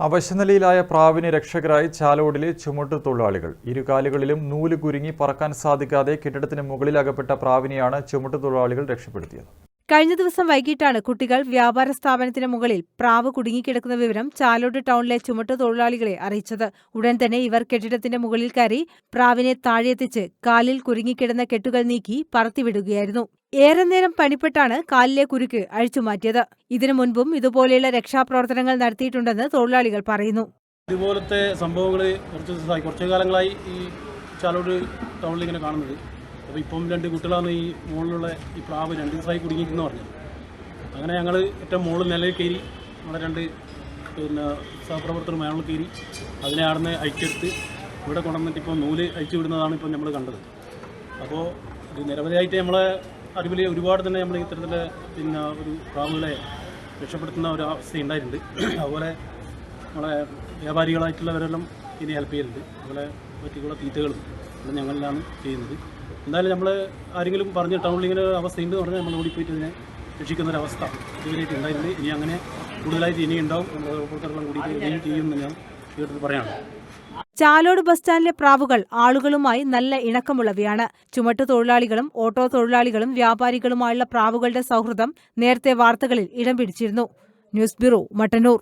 അവശനിലയിലായ പ്രാവിന് രക്ഷകരായി ചാലോടിലെ ചുമട്ടു തൊഴിലാളികൾ. ഇരുകാലുകളിലും നൂൽ കുരുങ്ങി പറക്കാൻ സാധിക്കാതെ കെട്ടിടത്തിന് മുകളിൽ അകപ്പെട്ട പ്രാവിനെയാണ് ചുമട്ടു തൊഴിലാളികൾ രക്ഷപ്പെടുത്തിയത്. കഴിഞ്ഞ ദിവസം വൈകിട്ടാണ് കുട്ടികൾ വ്യാപാര സ്ഥാപനത്തിന് മുകളിൽ പ്രാവ് കുടുങ്ങിക്കിടക്കുന്ന വിവരം ചാലോട് ടൗണിലെ ചുമട്ടു തൊഴിലാളികളെ അറിയിച്ചത്. ഉടൻ തന്നെ ഇവർ കെട്ടിടത്തിന്റെ മുകളിൽ കയറി പ്രാവിനെ താഴെത്തിച്ച് കാലിൽ കുരുങ്ങിക്കിടന്ന കെട്ടുകൾ നീക്കി പറത്തിവിടുകയായിരുന്നു. ഏറെ നേരം പണിപ്പെട്ടാണ് കാലിലെ കുരുക്ക് അഴിച്ചുമാറ്റിയത് ഇതിനു മുൻപും ഇതുപോലെയുള്ള രക്ഷാപ്രവർത്തനങ്ങൾ നടത്തിയിട്ടുണ്ടെന്ന് തൊഴിലാളികൾ പറയുന്നു. ഇതുപോലത്തെ സംഭവങ്ങൾ കുറച്ച് ദിവസമായി കുറച്ച് കാലങ്ങളായി ഈ ചാലോട് ടൗണിൽ ഇങ്ങനെ കാണുന്നത്. അപ്പോൾ ഇപ്പം രണ്ട് കുട്ടികളാണ് ഈ മുകളിലുള്ള ഈ പ്രാവ് രണ്ട് ദിവസമായി കുടുങ്ങിയിരിക്കുന്ന പറഞ്ഞു അങ്ങനെ ഞങ്ങൾ ഏറ്റവും മുകളിൽ നിലയിൽ കയറി നമ്മുടെ രണ്ട് പിന്നെ സഹപ്രവർത്തകർ മേളിൽ കയറി അതിനെ ആടുന്ന് അഴിച്ചെടുത്ത് ഇവിടെ കൊണ്ടുവന്നിട്ട് ഇപ്പോൾ നൂൽ അഴിച്ചു വിടുന്നതാണ് ഇപ്പം നമ്മൾ കണ്ടത്. അപ്പോൾ ഇത് നിരവധിയായിട്ട് നമ്മളെ അറിവിൽ ഒരുപാട് തന്നെ നമ്മൾ ഇത്തരത്തിലെ പിന്നെ ഒരു പ്രാവുകളെ രക്ഷപ്പെടുത്തുന്ന ഒരു അവസ്ഥ ഉണ്ടായിട്ടുണ്ട്. അതുപോലെ നമ്മളെ വ്യാപാരികളായിട്ടുള്ളവരെല്ലാം ഇതിനെ ഹെൽപ്പ് ചെയ്യുന്നുണ്ട് അതുപോലെ പറ്റിയുള്ള തീറ്റകളും എല്ലാം ഞങ്ങളിലാണ് ചെയ്യുന്നത് എന്തായാലും നമ്മൾ ആരെങ്കിലും പറഞ്ഞ് ടൗണിൽ ഇങ്ങനെ ഒരു അവസ്ഥ അവസ്ഥയുണ്ട് പറഞ്ഞാൽ നമ്മൾ ഓടിപ്പോയിട്ട് ഇതിനെ രക്ഷിക്കുന്ന ഒരു അവസ്ഥ ഇതുവരെയായിട്ട് ഉണ്ടായിട്ടുണ്ട്. ഇനി അങ്ങനെ കൂടുതലായിട്ട് ഇനി ഉണ്ടാവും. നമ്മൾ ഓരോരുത്തരെല്ലാം കൂടി ഇനിയും ചെയ്യുമെന്ന് ഞാൻ കേട്ടിട്ട് പറയാണ്. ചാലോട് ബസ് സ്റ്റാൻഡിലെ പ്രാവുകൾ ആളുകളുമായി നല്ല ഇണക്കമുള്ളവയാണ്. ചുമട്ടു തൊഴിലാളികളും ഓട്ടോ തൊഴിലാളികളും വ്യാപാരികളുമായുള്ള പ്രാവുകളുടെ സൗഹൃദം നേരത്തെ വാർത്തകളിൽ ഇടം പിടിച്ചിരുന്നു. News bureau Mattannur.